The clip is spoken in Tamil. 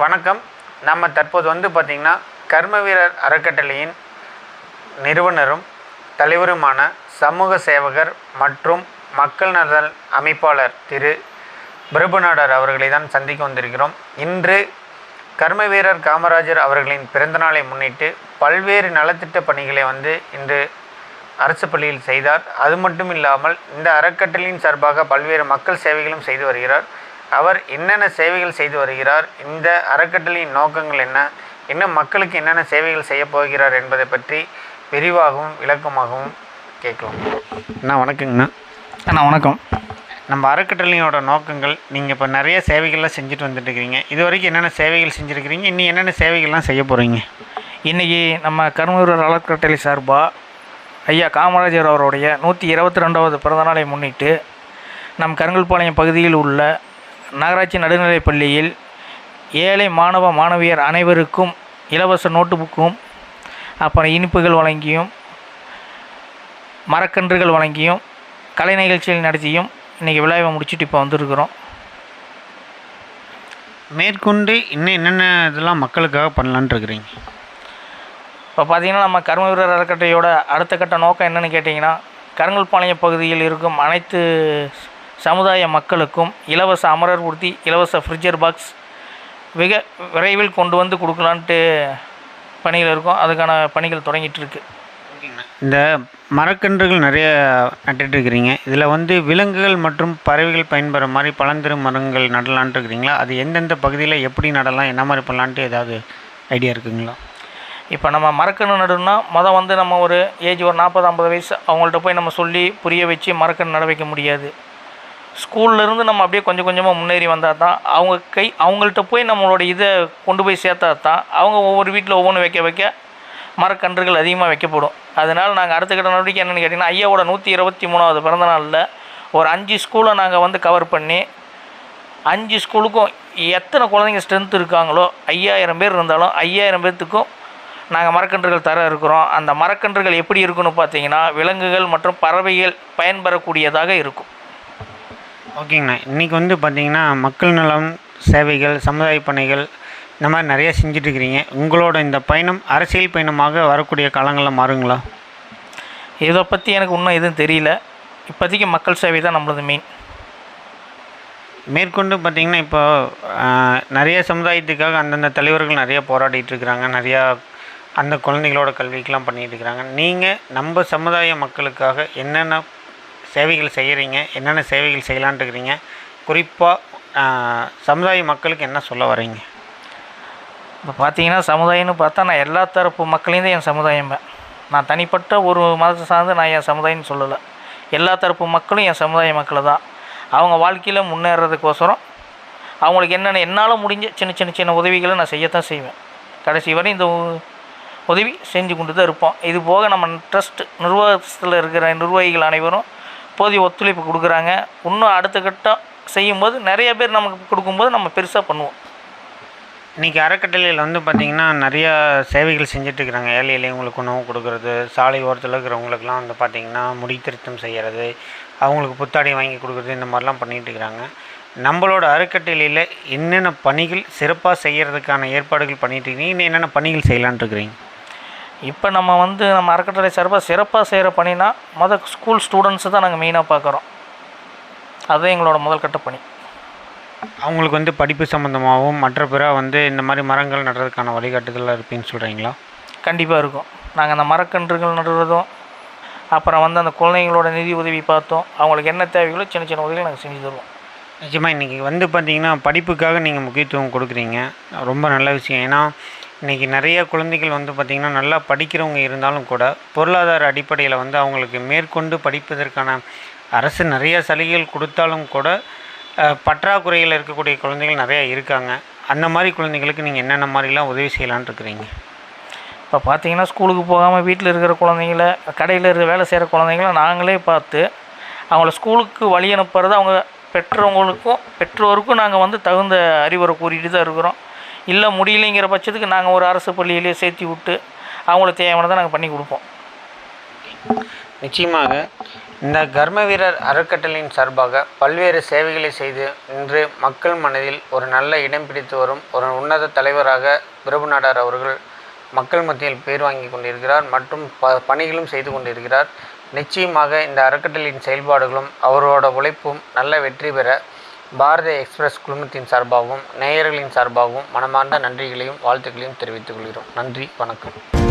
வணக்கம். நம்ம தற்போது வந்து பார்த்திங்கன்னா கர்ம வீரர் அறக்கட்டளையின் நிறுவனரும் தலைவருமான சமூக சேவகர் மற்றும் மக்கள் நலன் அமைப்பாளர் திரு. பிரபுநாடர் அவர்களை தான் சந்திக்க வந்திருக்கிறோம். இன்று கர்ம வீரர் காமராஜர் அவர்களின் பிறந்தநாளை முன்னிட்டு பல்வேறு நலத்திட்ட பணிகளை வந்து இன்று அரசு பள்ளியில் செய்தார். அது மட்டும் இல்லாமல் இந்த அறக்கட்டளையின் சார்பாக பல்வேறு மக்கள் சேவைகளும் செய்து வருகிறார். அவர் என்னென்ன சேவைகள் செய்து வருகிறார் இந்த அறக்கட்டளையின் நோக்கங்கள் என்ன இன்னும் மக்களுக்கு என்னென்ன சேவைகள் செய்ய போகிறார் என்பதை பற்றி விரிவாகவும் விளக்கமாகவும் கேட்கலாம். அண்ணா வணக்கங்கண்ணா. அண்ணா வணக்கம். நம்ம அறக்கட்டளையோட நோக்கங்கள் நீங்கள் இப்போ நிறைய சேவைகள்லாம் செஞ்சுட்டு வந்துட்டு இருக்கிறீங்க இது வரைக்கும் என்னென்ன சேவைகள் செஞ்சுருக்கிறீங்க இன்னும் என்னென்ன சேவைகள்லாம் செய்ய போகிறீங்க இன்றைக்கி நம்ம கருமூரர் அறக்கட்டளை சார்பாக ஐயா காமராஜர் அவருடைய நூற்றி இருபத்தி ரெண்டாவது பிறந்தநாளை முன்னிட்டு நம் கருங்கல்பாளையம் பகுதியில் உள்ள நகராட்சி நடுநிலைப் பள்ளியில் ஏழை மாணவ மாணவியர் அனைவருக்கும் இலவச நோட்டு புக்கும் அப்புறம் இனிப்புகள் வழங்கியும் மரக்கன்றுகள் வழங்கியும் கலை நிகழ்ச்சிகள் நடத்தியும் இன்றைக்கி விழாவை முடிச்சுட்டு இப்போ வந்திருக்கிறோம். மேற்கொண்டு இன்னும் என்னென்ன இதெல்லாம் மக்களுக்காக பண்ணலான்ட்டு இருக்கிறீங்க? இப்போ பார்த்தீங்கன்னா நம்ம கர்ம வீரர் அறக்கட்டளையோட அடுத்த கட்ட நோக்கம் என்னன்னு கேட்டிங்கன்னா கருங்கல்பாளையம் பகுதியில் இருக்கும் அனைத்து சமுதாய மக்களுக்கும் இலவச அமரர் உறுதி இலவச ஃப்ரிட்ஜர் பாக்ஸ் மிக விரைவில் கொண்டு வந்து கொடுக்கலான்ட்டு பணிகள் இருக்கும். அதுக்கான பணிகள் தொடங்கிட்டு இருக்கு. இந்த மரக்கன்றுகள் நிறைய நட்டுட்டு இருக்கிறீங்க. இதில் வந்து விலங்குகள் மற்றும் பறவைகள் பயன்பெற மாதிரி பழந்தரும் மரங்கள் நடலான்ட்டு இருக்கிறீங்களா? அது எந்தெந்த பகுதியில் எப்படி நடலாம்? என்ன மாதிரி பண்ணலான்ட்டு ஏதாவது ஐடியா இருக்குங்களா? இப்போ நம்ம மரக்கன்று நடுன்னா மொதல் வந்து நம்ம ஒரு ஏஜ் ஒரு நாற்பது ஐம்பது வயசு அவங்கள்ட்ட போய் நம்ம சொல்லி புரிய வச்சு மரக்கன்று நட வைக்க முடியாது. ஸ்கூல்லேருந்து நம்ம அப்படியே கொஞ்சம் கொஞ்சமாக முன்னேறி வந்தால் தான் அவங்க கை அவங்கள்ட்ட போய் நம்மளோட இதை கொண்டு போய் சேர்த்தா தான் அவங்க ஒவ்வொரு வீட்டில் ஒவ்வொன்று வைக்க வைக்க மரக்கன்றுகள் அதிகமாக வைக்கப்படும். அதனால் நாங்கள் அடுத்த கட்ட நடவடிக்கை என்னென்னு கேட்டிங்கன்னா ஐயாவோட நூற்றி இருபத்தி மூணாவது பிறந்தநாளில் ஒரு அஞ்சு ஸ்கூலை நாங்கள் வந்து கவர் பண்ணி அஞ்சு ஸ்கூலுக்கும் எத்தனை குழந்தைங்க ஸ்ட்ரென்த் இருக்காங்களோ ஐயாயிரம் பேர் இருந்தாலும் ஐயாயிரம் பேர்த்துக்கும் நாங்கள் மரக்கன்றுகள் தர இருக்கிறோம். அந்த மரக்கன்றுகள் எப்படி இருக்குன்னு பார்த்தீங்கன்னா விலங்குகள் மற்றும் பறவைகள் பயன்பெறக்கூடியதாக இருக்கும். ஓகேங்கண்ணா. இன்றைக்கி வந்து பார்த்தீங்கன்னா மக்கள் நலம் சேவைகள் சமுதாய பணிகள் இந்த மாதிரி நிறைய செஞ்சுட்டு இருக்கிறீங்க உங்களோட இந்த பயணம் அரசியல் பயணமாக வரக்கூடிய காலங்களில் மாறுங்களா? இதை பற்றி எனக்கு இன்னும் எதுவும் தெரியல. இப்போதைக்கு மக்கள் சேவை தான் நம்மளது மெயின் மேற்கொண்டு பார்த்தீங்கன்னா இப்போ நிறைய சமுதாயத்துக்காக அந்தந்த தலைவர்கள் நிறைய போராடிட்டு இருக்கிறாங்க நிறையா அந்த குழந்தைகளோட கல்விக்கெலாம் பண்ணிட்டு இருக்கிறாங்க நீங்கள் நம்ம சமுதாய மக்களுக்காக என்னென்ன சேவைகள் செய்கிறீங்க என்னென்ன சேவைகள் செய்யலான்ட்டு இருக்கிறீங்க குறிப்பாக சமுதாய மக்களுக்கு என்ன சொல்ல வரீங்க இப்போ பார்த்தீங்கன்னா சமுதாயம்னு பார்த்தா நான் எல்லா தரப்பு மக்களையும் தான் என் சமுதாயம். நான் தனிப்பட்ட ஒரு மதத்தை சார்ந்து நான் என் சமுதாயம்னு சொல்லலை. எல்லா தரப்பு மக்களும் என் சமுதாய மக்கள் தான். அவங்க வாழ்க்கையில் முன்னேறதுக்கோசரம் அவங்களுக்கு என்னென்ன என்னால் முடிஞ்ச சின்ன சின்ன சின்ன உதவிகளை நான் செய்யத்தான் செய்வேன். கடைசி வரை இந்த உதவி செஞ்சு கொண்டு தான் இருப்போம். இது போக நம்ம ட்ரஸ்ட் நிர்வாகத்தில் இருக்கிற நிர்வாகிகள் அனைவரும் போதிய ஒத்துழைப்பு கொடுக்குறாங்க. இன்னும் அடுத்த கட்டம் செய்யும்போது நிறைய பேர் நமக்கு கொடுக்கும்போது நம்ம பெருசாக பண்ணுவோம். இன்றைக்கி அறக்கட்டளையில் வந்து பார்த்திங்கன்னா நிறையா சேவைகள் செஞ்சிட்ருக்குறாங்க இருக்கிறாங்க. ஏழை எளியவங்களுக்கு உணவு கொடுக்கறது சாலை ஓரத்தில் இருக்கிறவங்களுக்குலாம் வந்து பார்த்திங்கன்னா முடி திருத்தம் செய்கிறது அவங்களுக்கு புத்தாடை வாங்கி கொடுக்குறது இந்த மாதிரிலாம் பண்ணிகிட்டு இருக்கிறாங்க. நம்மளோட அறக்கட்டளையில் என்னென்ன பணிகள் சிறப்பாக செய்கிறதுக்கான ஏற்பாடுகள் பண்ணிட்டு இருக்கீங்க? இன்னும் என்னென்ன பணிகள் செய்யலான்ட்டு இருக்கிறீங்க? இப்போ நம்ம வந்து நம்ம அறக்கட்டளை சார்பாக சிறப்பாக செய்கிற பணினா மொதல் ஸ்கூல் ஸ்டூடெண்ட்ஸை தான் நாங்கள் மெயினாக பார்க்குறோம். அதுதான் எங்களோட முதல் கட்ட பணி. அவங்களுக்கு வந்து படிப்பு சம்மந்தமாகவும் மற்ற பிற வந்து இந்த மாதிரி மரங்கள் நடுறதுக்கான வழிகாட்டுதலாக இருப்பீன்னு சொல்கிறீங்களா கண்டிப்பாக இருக்கும். நாங்கள் அந்த மரக்கன்றுகள் நடுறதும் அப்புறம் வந்து அந்த குழந்தைங்களோட நிதி உதவி பார்த்தோம். அவங்களுக்கு என்ன தேவைகளோ சின்ன சின்ன உதவிகள் நாங்கள் செஞ்சு தருவோம். நிஜமாக இன்றைக்கி வந்து பார்த்தீங்கன்னா படிப்புக்காக நீங்கள் முக்கியத்துவம் கொடுக்குறீங்க. ரொம்ப நல்ல விஷயம். ஏன்னா இன்றைக்கி நிறைய குழந்தைகள் வந்து பார்த்திங்கன்னா நல்லா படிக்கிறவங்க இருந்தாலும் கூட பொருளாதார அடிப்படையில் வந்து அவங்களுக்கு மேற்கொண்டு படிப்பதற்கான அரசு நிறைய சலுகைகள் கொடுத்தாலும் கூட பற்றாக்குறையில் இருக்கக்கூடிய குழந்தைகள் நிறையா இருக்காங்க. அந்த மாதிரி குழந்தைங்களுக்கு நீங்கள் என்னென்ன மாதிரிலாம் உதவி செய்யலான்ட்டு இருக்கிறீங்க? இப்போ பார்த்தீங்கன்னா ஸ்கூலுக்கு போகாமல் வீட்டில் இருக்கிற குழந்தைங்கள கடையில் இருக்கிற வேலை செய்கிற குழந்தைங்கள நாங்களே பார்த்து அவங்கள ஸ்கூலுக்கு வழி அனுப்புறது அவங்க பெற்றவங்களுக்கும் பெற்றோருக்கும் நாங்கள் வந்து தகுந்த அறிவுரை கூறிட்டு தான் இருக்கிறோம். இல்லை முடியலைங்கிற பட்சத்துக்கு நாங்கள் ஒரு அரசு பள்ளியிலேயே சேர்த்தி விட்டு அவங்களுக்கு தேவையானதை நாங்கள் பண்ணி கொடுப்போம். நிச்சயமாக இந்த கர்ம வீரர் அறக்கட்டளையின் சார்பாக பல்வேறு சேவைகளை செய்து இன்று மக்கள் மனதில் ஒரு நல்ல இடம் பிடித்து வரும் ஒரு உன்னத தலைவராக பிரபு நாடார் அவர்கள் மக்கள் மத்தியில் பேர் வாங்கி கொண்டிருக்கிறார் மற்றும் ப பணிகளும் செய்து கொண்டிருக்கிறார். நிச்சயமாக இந்த அறக்கட்டளையின் செயல்பாடுகளும் அவரோட உழைப்பும் நல்ல வெற்றி பெற பாரதிய எக்ஸ்பிரஸ் குழுமத்தின் சார்பாகவும் நேயர்களின் சார்பாகவும் மனமார்ந்த நன்றிகளையும் வாழ்த்துக்களையும் தெரிவித்துக் கொள்கிறோம். நன்றி வணக்கம்.